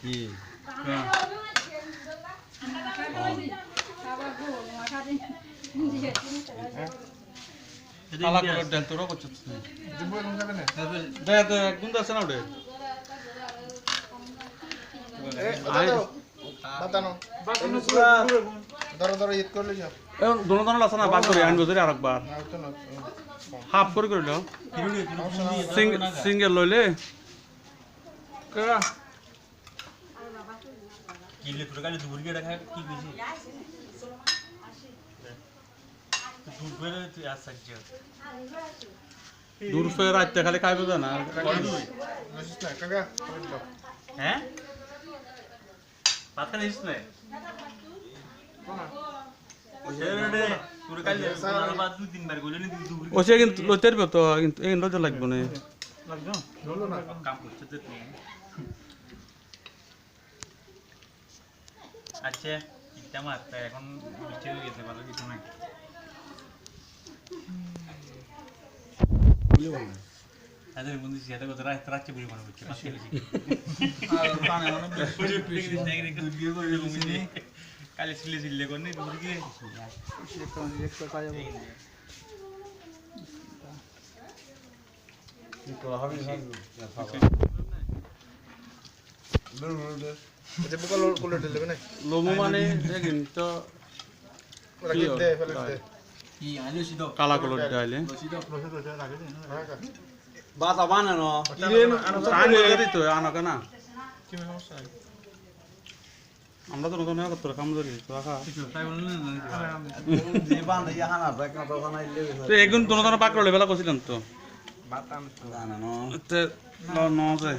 কি করে দেন তোরা করছিস। দে দে একদম আছে না ওটা আছে না করে আনব ধরে আরেকবার না তো না হাফ করে করে সিঙ্গেল লইলে কিলে তোর কাছে দুপুর গিয়ে দেখা কি কইছি দুপুর তুই দূর ফের রাইতে খালি খাইবে না হ্যাঁ পাতা নিস না তোর কাছে বাদ তিনবার গলে নি দুপুর ও সে কিন্তু লইতে পারবে তো কিন্তু এই লজ্জা লাগবে না। বলো না কাম করছে তো আচ্ছা ইটা মারতে এখন বিচে গেছে ভালো কিছু না আদের বন্ধু সেটা কথা রাত রাত বুড়ি মনে হচ্ছে পাশে গেছি কালে সিলে সিলে করনি দূর গিয়ে যে বুকা কুলে দিলে না লমু মানে দেখিন তো কি দে ফেলে দে কালা কালার ডাইলে হ্যাঁ কাকা বাতা বানানো টাইম হয়ে তো আনাকে না কি সমস্যা আমরা তো নতুন করতে কাম ধরি তো রাখা যে বান্ধে হানা ব্যাক না তো নতুন তো একদিন দোনো দোনো পাকড়ে বেলা করছিলাম তো বাতাম তে ন ন যে